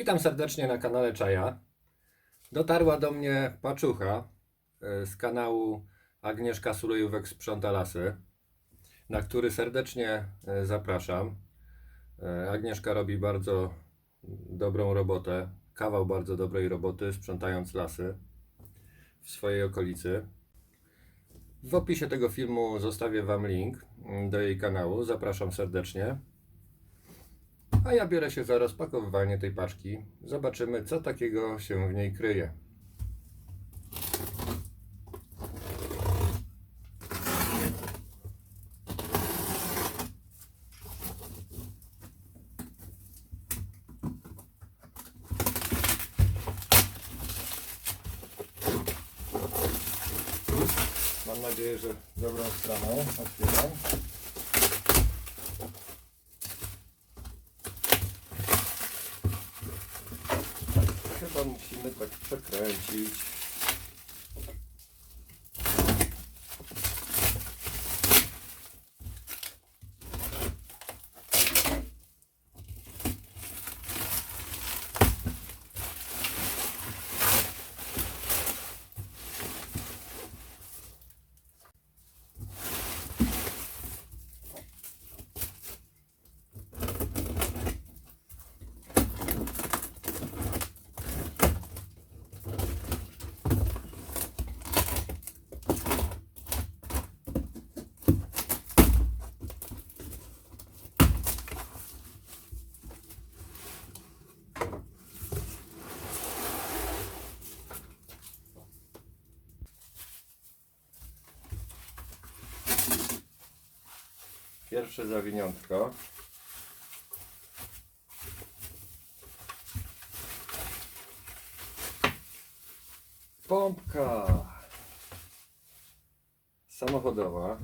Witam serdecznie na kanale Czaja. Dotarła do mnie paczucha e, z kanału Agnieszka Sulejówek Sprząta Lasy, na który serdecznie e, zapraszam. E, Agnieszka robi bardzo dobrą robotę, kawał bardzo dobrej roboty, sprzątając lasy w swojej okolicy. W opisie tego filmu zostawię Wam link do jej kanału. Zapraszam serdecznie. A ja biorę się za rozpakowywanie tej paczki. Zobaczymy, co takiego się w niej kryje. Mam nadzieję, że dobrą stroną otwieram. Chyba musimy tak przekręcić. Pierwsze zawiniątko. Pompka samochodowa.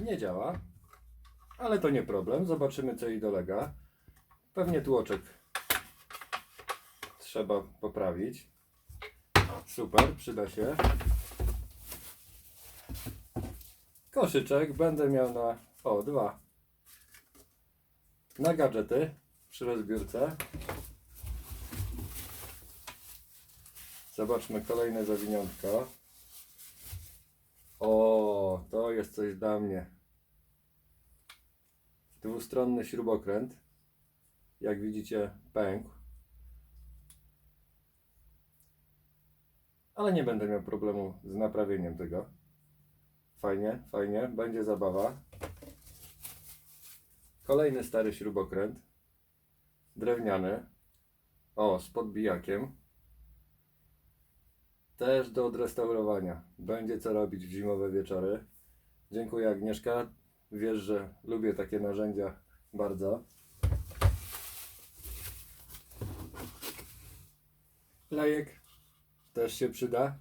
Nie działa, ale to nie problem. Zobaczymy, co jej dolega. Pewnie tłoczek trzeba poprawić. Super, przyda się. Koszyczek będę miał na. O, dwa. Na gadżety przy rozbiórce. Zobaczmy kolejne zawiniątko. O, to jest coś dla mnie. Dwustronny śrubokręt. Jak widzicie, pękł. Ale nie będę miał problemu z naprawieniem tego. Fajnie, fajnie, będzie zabawa. Kolejny stary śrubokręt. Drewniany. O, z podbijakiem. Też do odrestaurowania. Będzie co robić w zimowe wieczory. Dziękuję Agnieszka. Wiesz, że lubię takie narzędzia bardzo. Lajek też się przyda.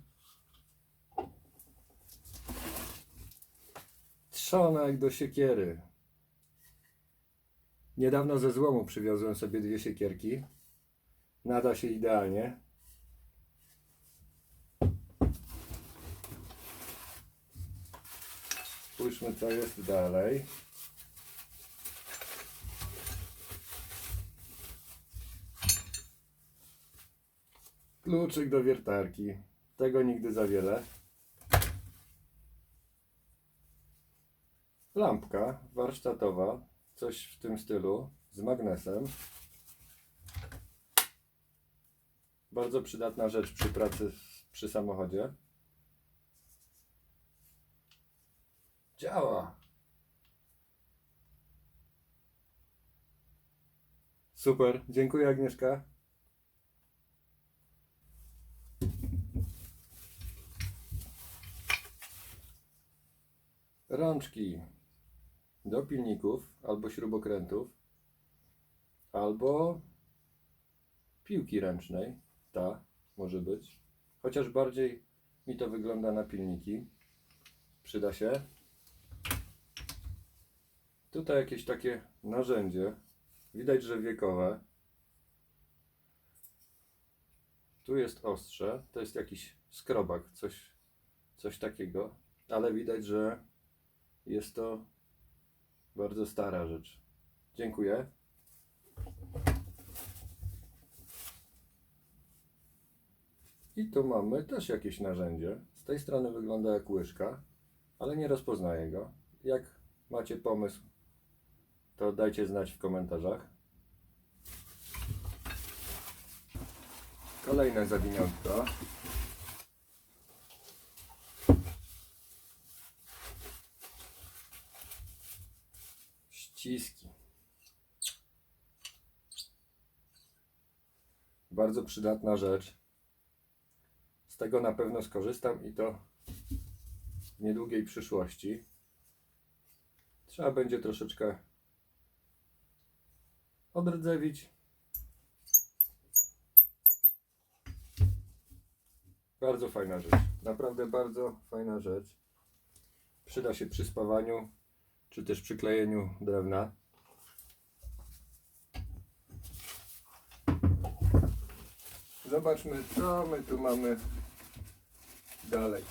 Trzonek do siekiery. Niedawno ze złomu przywiozłem sobie dwie siekierki. Nada się idealnie. Spójrzmy co jest dalej. Kluczyk do wiertarki. Tego nigdy za wiele. Lampka warsztatowa, coś w tym stylu, z magnesem. Bardzo przydatna rzecz przy pracy przy samochodzie. Działa. Super, dziękuję Agnieszka. Rączki do pilników albo śrubokrętów, albo piłki ręcznej. Ta może być. Chociaż bardziej mi to wygląda na pilniki. Przyda się. Tutaj jakieś takie narzędzie. Widać, że wiekowe. Tu jest ostrze. To jest jakiś skrobak, coś, coś takiego. Ale widać, że jest to bardzo stara rzecz. Dziękuję. I tu mamy też jakieś narzędzie. Z tej strony wygląda jak łyżka, ale nie rozpoznaję go. Jak macie pomysł, to dajcie znać w komentarzach. Kolejne zawiniątko. Bardzo przydatna rzecz. Z tego na pewno skorzystam i to w niedługiej przyszłości. Trzeba będzie troszeczkę odrdzewić. Bardzo fajna rzecz. Naprawdę bardzo fajna rzecz. Przyda się przy spawaniu, czy też przy klejeniu drewna. Zobaczmy, co my tu mamy dalej.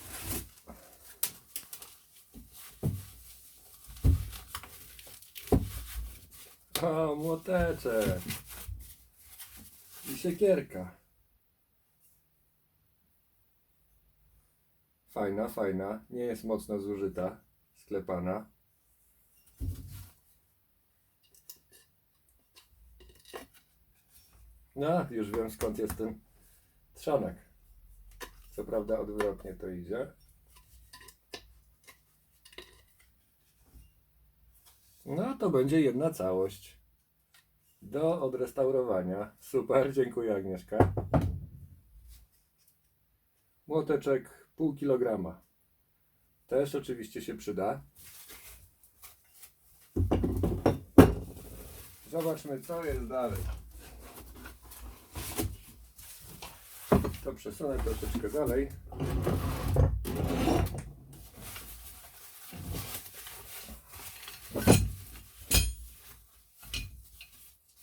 O, młoteczek. I siekierka. Fajna, fajna. Nie jest mocno zużyta, sklepana. No, już wiem skąd jest ten trzonek. Co prawda odwrotnie to idzie. No, to będzie jedna całość. Do odrestaurowania. Super, dziękuję Agnieszka. Młoteczek pół kilograma. Też oczywiście się przyda. Zobaczmy co jest dalej. To przesunę troszeczkę dalej.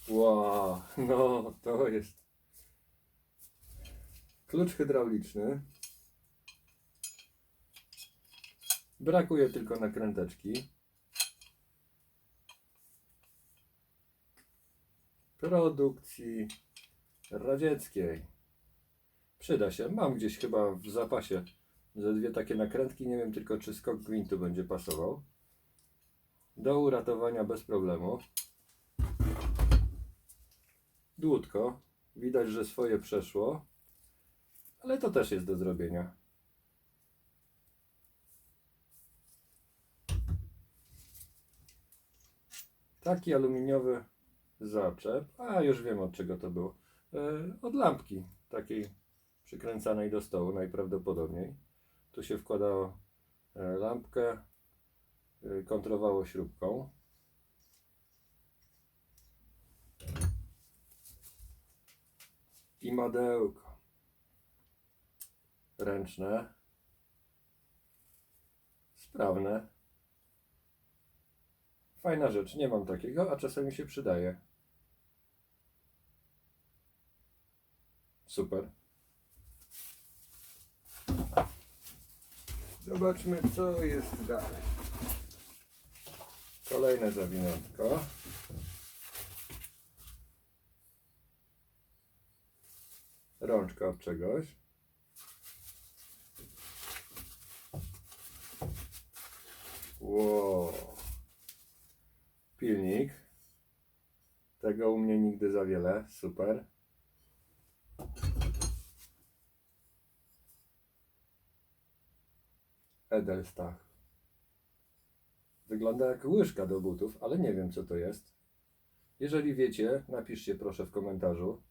Wow, no to jest klucz hydrauliczny. Brakuje tylko nakręteczki. Produkcji radzieckiej. Przyda się. Mam gdzieś chyba w zapasie ze dwie takie nakrętki. Nie wiem tylko, czy skok gwintu będzie pasował. Do uratowania bez problemu. Dłutko. Widać, że swoje przeszło. Ale to też jest do zrobienia. Taki aluminiowy zaczep. A już wiem od czego to było. E, od lampki takiej przykręcanej do stołu najprawdopodobniej. Tu się wkładało e, lampkę, e, kontrolowało śrubką. I madełko. Ręczne. Sprawne. Fajna rzecz. Nie mam takiego, a czasami się przydaje. Super. Zobaczmy, co jest dalej. Kolejne zawiniątko. Rączka od czegoś. Wow. Pilnik. Tego u mnie nigdy za wiele. Super. Edelstach. Wygląda jak łyżka do butów, ale nie wiem co to jest. Jeżeli wiecie, napiszcie proszę w komentarzu.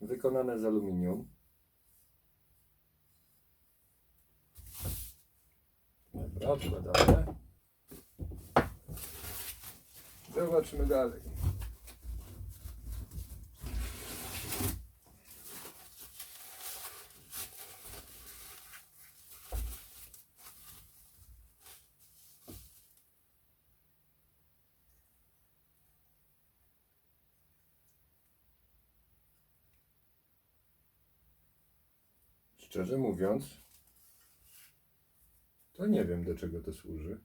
Wykonane z aluminium. Dobra, odkładamy. Zobaczmy dalej. Szczerze mówiąc, To nie wiem, do czego to służy.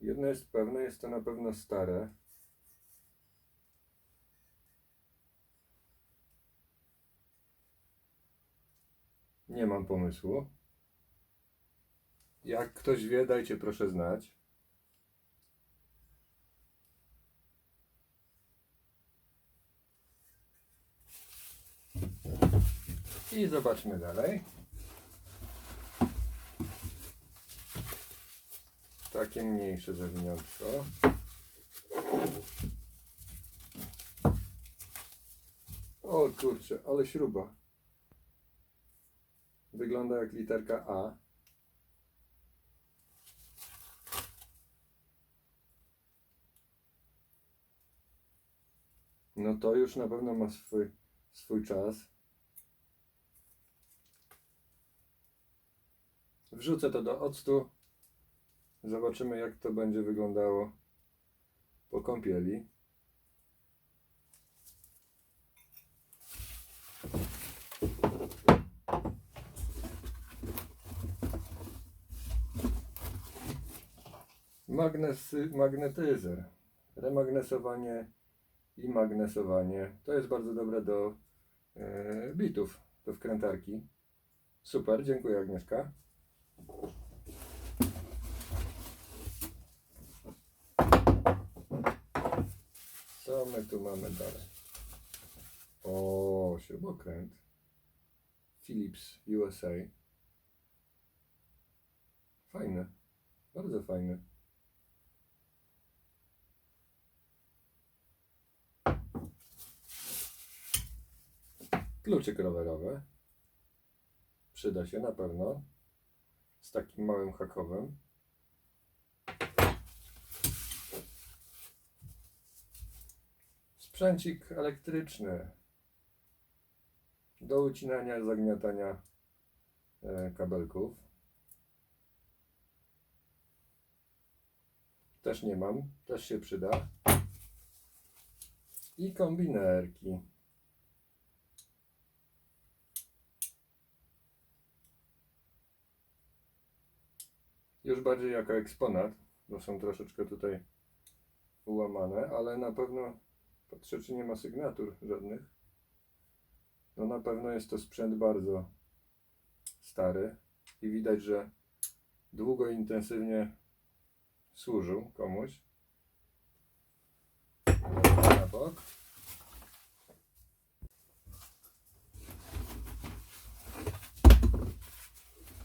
Jedno jest pewne, jest to na pewno stare. Nie mam pomysłu. Jak ktoś wie, dajcie proszę znać. I zobaczmy dalej. Takie mniejsze zawiniątko. O kurczę, ale śruba. Wygląda jak literka A. No to już na pewno ma swój, swój czas. Wrzucę to do octu. Zobaczymy jak to będzie wyglądało po kąpieli. Magnesy, magnetyzer. Remagnesowanie i magnesowanie. To jest bardzo dobre do e, bitów, do wkrętarki. Super, dziękuję Agnieszka. Co my tu mamy dalej? O, śrubokręt. Philips USA. Fajny. Bardzo fajny. Kluczyk rowerowy. Przyda się na pewno. Z takim małym hakowym. Sprzęcik elektryczny. Do ucinania, zagniatania e, kabelków. Też nie mam, też się przyda. I kombinerki. Już bardziej jako eksponat, bo są troszeczkę tutaj ułamane, ale na pewno patrzę, czy nie ma sygnatur żadnych. No na pewno jest to sprzęt bardzo stary i widać, że długo intensywnie służył komuś. Na bok.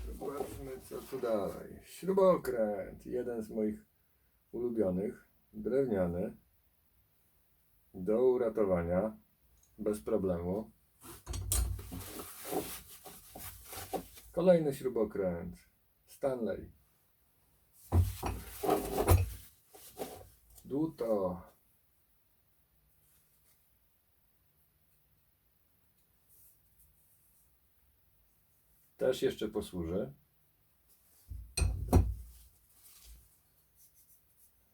Zobaczmy co tu dalej. Śrubokręt, jeden z moich ulubionych, drewniany, do uratowania, bez problemu. Kolejny śrubokręt, Stanley. Dłuto. Też jeszcze posłuży.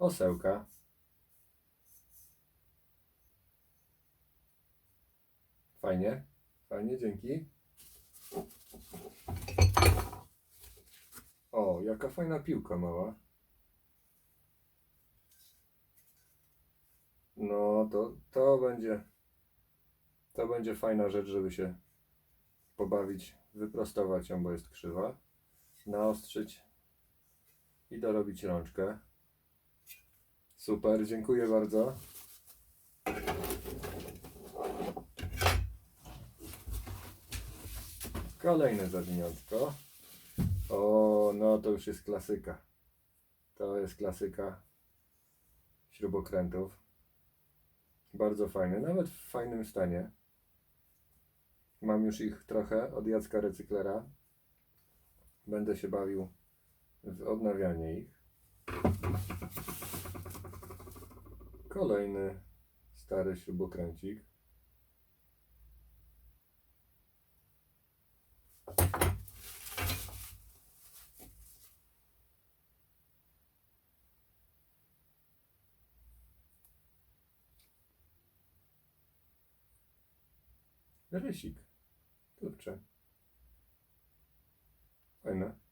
Osełka. Fajnie, fajnie, dzięki. O, jaka fajna piłka mała. No, to, to będzie, to będzie fajna rzecz, żeby się pobawić, wyprostować ją, bo jest krzywa, naostrzyć i dorobić rączkę. Super, dziękuję bardzo. Kolejne zawiniątko. O, no to już jest klasyka. To jest klasyka śrubokrętów. Bardzo fajny, nawet w fajnym stanie. Mam już ich trochę od Jacka Recyklera. Będę się bawił w odnawianie ich. Kolejny stary śrubokręcik. Rysik. Kurczę. Fajne.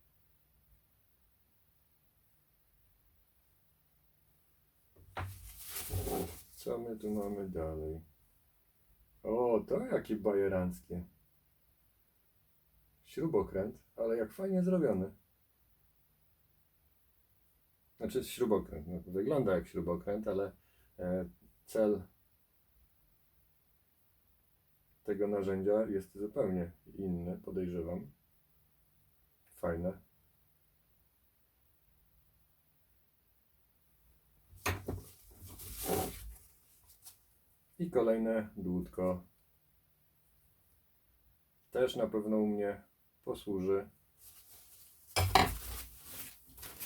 Co my tu mamy dalej? O, to jakie bajeranckie. Śrubokręt, ale jak fajnie zrobiony. Znaczy śrubokręt. No, wygląda jak śrubokręt, ale e, cel tego narzędzia jest zupełnie inny, podejrzewam. Fajne. I kolejne dłutko. Też na pewno u mnie posłuży.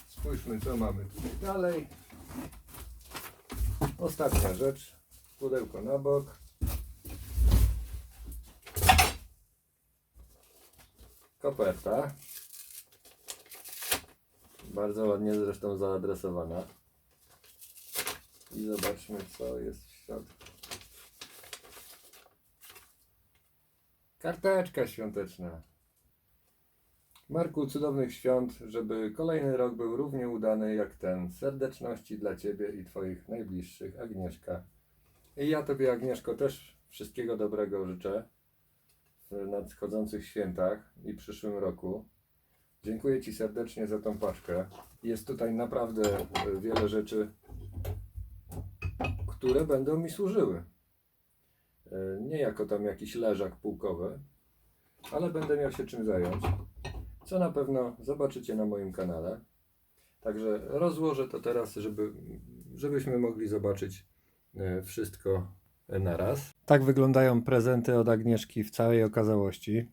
Spójrzmy, co mamy tutaj dalej. Ostatnia rzecz. Pudełko na bok. Koperta. Bardzo ładnie zresztą zaadresowana. I zobaczmy, co jest Karteczka świąteczna. Marku, cudownych świąt, żeby kolejny rok był równie udany jak ten. Serdeczności dla Ciebie i Twoich najbliższych, Agnieszka. I ja Tobie, Agnieszko, też wszystkiego dobrego życzę w nadchodzących świętach i przyszłym roku. Dziękuję Ci serdecznie za tą paczkę. Jest tutaj naprawdę e, wiele rzeczy, które będą mi służyły. E, Nie jako tam jakiś leżak półkowy, ale będę miał się czym zająć, co na pewno zobaczycie na moim kanale. Także rozłożę to teraz, żeby, żebyśmy mogli zobaczyć e, wszystko na raz. Tak wyglądają prezenty od Agnieszki w całej okazałości.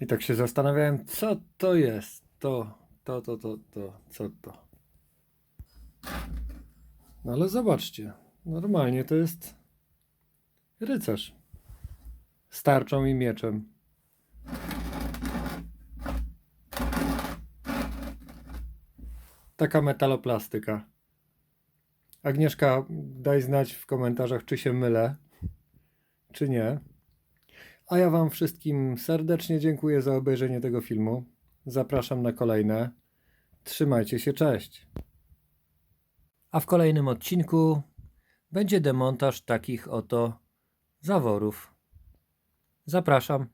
I tak się zastanawiałem, co to jest. To, to, to, to, to, co to. No ale zobaczcie, normalnie to jest rycerz. Z tarczą i mieczem. Taka metaloplastyka. Agnieszka, daj znać w komentarzach, czy się mylę, czy nie. A ja Wam wszystkim serdecznie dziękuję za obejrzenie tego filmu. Zapraszam na kolejne. Trzymajcie się, cześć. A w kolejnym odcinku będzie demontaż takich oto zaworów. Zapraszam.